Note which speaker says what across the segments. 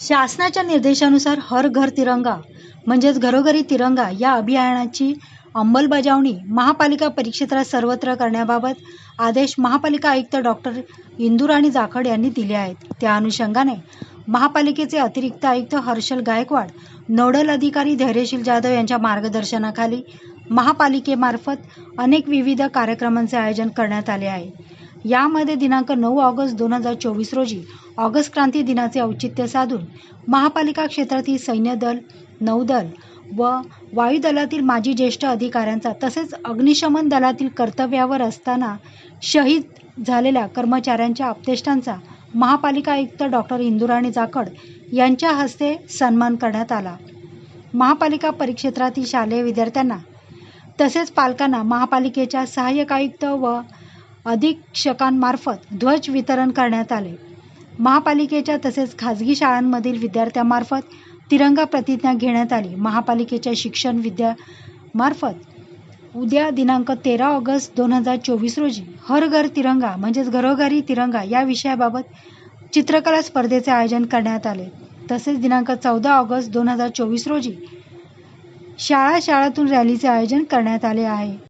Speaker 1: शासनाच्या निर्देशानुसार हर घर तिरंगा म्हणजेच घरोघरी तिरंगा या अभियानाची अंमलबजावणी महापालिका परिक्षेत्रात सर्वत्र करण्याबाबत आदेश महापालिका आयुक्त डॉक्टर इंदुराणी जाखड यांनी दिले आहेत. त्या अनुषंगाने महापालिकेचे अतिरिक्त आयुक्त हर्षल गायकवाड नोडल अधिकारी धैर्यशील जाधव यांच्या मार्गदर्शनाखाली महापालिकेमार्फत अनेक विविध कार्यक्रमांचे आयोजन करण्यात आले आहे. यामध्ये दिनांक नऊ ऑगस्ट दोन हजार चोवीस रोजी ऑगस्ट क्रांती दिनाचे औचित्य साधून महापालिका क्षेत्रातील सैन्य दल नौदल व वायुदलातील माजी ज्येष्ठ अधिकाऱ्यांचा तसेच अग्निशमन दलातील कर्तव्यावर असताना शहीद झालेल्या कर्मचाऱ्यांच्या अपतेष्टांचा महापालिका आयुक्त डॉक्टर इंदुराणी जाखड यांच्या हस्ते सन्मान करण्यात आला. महापालिका परिक्षेत्रातील शालेय विद्यार्थ्यांना तसेच पालकांना महापालिकेच्या सहाय्यक आयुक्त व अधीक्षकांमार्फत ध्वज वितरण करण्यात आले. महापालिकेच्या तसेच खाजगी शाळांमधील विद्यार्थ्यांमार्फत तिरंगा प्रतिज्ञा घेण्यात आली. महापालिकेच्या शिक्षण विद्यामार्फत उद्या दिनांक तेरा ऑगस्ट दोन हजार चोवीस रोजी हर घर तिरंगा म्हणजेच घरोघरी तिरंगा या विषयाबाबत चित्रकला स्पर्धेचे आयोजन करण्यात आले. तसेच दिनांक चौदा ऑगस्ट दोन हजार चोवीस रोजी शाळा शाळातून रॅलीचे आयोजन करण्यात आले आहे.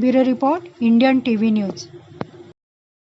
Speaker 1: Bureau Report, Indian TV News.